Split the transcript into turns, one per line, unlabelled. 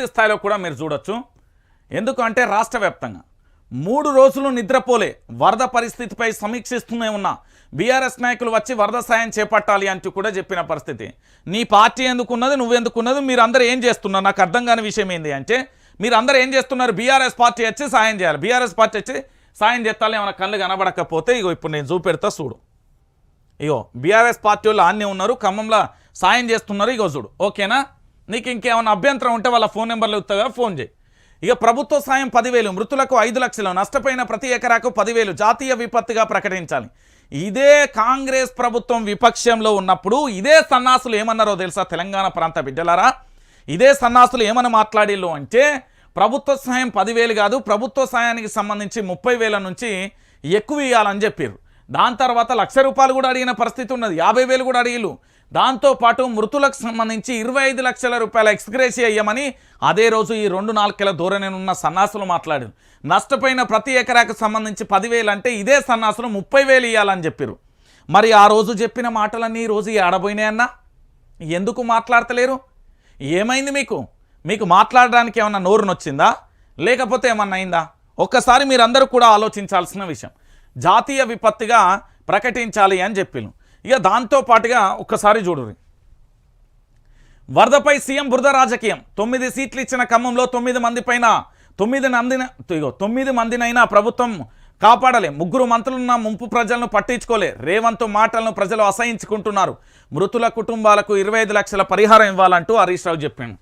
పూర్తి స్థాయిలో కూడా మీరు చూడొచ్చు. ఎందుకంటే రాష్ట్ర వ్యాప్తంగా మూడు రోజులు నిద్రపోలే వరద పరిస్థితిపై సమీక్షిస్తూనే ఉన్న బీఆర్ఎస్ నాయకులు వచ్చి వరద సాయం చేపట్టాలి అంటూ కూడా చెప్పిన పరిస్థితి. నీ పార్టీ ఎందుకున్నది నువ్వెందుకున్నది మీరు అందరూ ఏం చేస్తున్నారు? నాకు అర్థం కాని విషయం ఏంది అంటే మీరు అందరూ ఏం చేస్తున్నారు? బీఆర్ఎస్ పార్టీ వచ్చి సాయం చేయాలి. బీఆర్ఎస్ పార్టీ వచ్చి సాయం చేస్తాలి ఏమైనా కళ్ళు కనబడకపోతే ఇగో ఇప్పుడు నేను చూపెడతా చూడు. ఇగో బీఆర్ఎస్ పార్టీ వాళ్ళు ఆన్నే ఉన్నారు ఖమ్మంలో సాయం చేస్తున్నారు ఇగో చూడు. ఓకేనా? నీకు ఇంకేమైనా అభ్యంతరం ఉంటే వాళ్ళ ఫోన్ నెంబర్లు ఇస్తాగా ఫోన్ చేయి. ఇక ప్రభుత్వ సాయం పదివేలు మృతులకు ఐదు లక్షలు నష్టపోయిన ప్రతి ఎకరాకు పదివేలు జాతీయ విపత్తుగా ప్రకటించాలి. ఇదే కాంగ్రెస్ ప్రభుత్వం విపక్షంలో ఉన్నప్పుడు ఇదే సన్నాసులు ఏమన్నారో తెలుసా తెలంగాణ ప్రాంత బిడ్డలారా? ఇదే సన్నాసులు ఏమని మాట్లాడిల్లు అంటే ప్రభుత్వ సాయం పదివేలు కాదు ప్రభుత్వ సాయానికి సంబంధించి ముప్పై వేల నుంచి ఎక్కువ ఇవ్వాలని చెప్పారు దాని తర్వాత లక్ష రూపాయలు కూడా అడిగిన పరిస్థితి ఉన్నది. యాభై వేలు కూడా అడిగిలు దాంతోపాటు మృతులకు సంబంధించి ఇరవై ఐదు లక్షల రూపాయల ఎక్స్గ్రేసి అయ్యమని అదే రోజు ఈ రెండు నాలుగేళ్ళ ధోరణి ఉన్న సన్నాసులు మాట్లాడారు. నష్టపోయిన ప్రతి ఎకరాకు సంబంధించి పదివేలు అంటే ఇదే సన్నాసులు ముప్పై వేలు ఇవ్వాలని చెప్పారు మరి ఆ రోజు చెప్పిన మాటలన్నీ రోజు ఆడబోయినాయన్నా ఎందుకు మాట్లాడతలేరు? ఏమైంది మీకు? మీకు మాట్లాడడానికి ఏమన్నా నోరు నొచ్చిందా లేకపోతే ఏమన్నా అయిందా? ఒక్కసారి మీరందరూ కూడా ఆలోచించాల్సిన విషయం. జాతీయ విపత్తుగా ప్రకటించాలి అని చెప్పిను ఇక దాంతో పాటుగా ఒక్కసారి చూడుర్రి. వరదపై సీఎం బురద రాజకీయం. తొమ్మిది సీట్లు ఇచ్చిన ఖమ్మంలో తొమ్మిది మంది పైన తొమ్మిది మందిన ఇగో తొమ్మిది మందినైనా ప్రభుత్వం కాపాడలే. ముగ్గురు మంత్రులున్న ముంపు ప్రజలను పట్టించుకోలే. రేవంత్ మాటలను ప్రజలు అసహించుకుంటున్నారు. మృతుల కుటుంబాలకు ఇరవై లక్షల పరిహారం ఇవ్వాలంటూ హరీష్ రావు చెప్పాడు.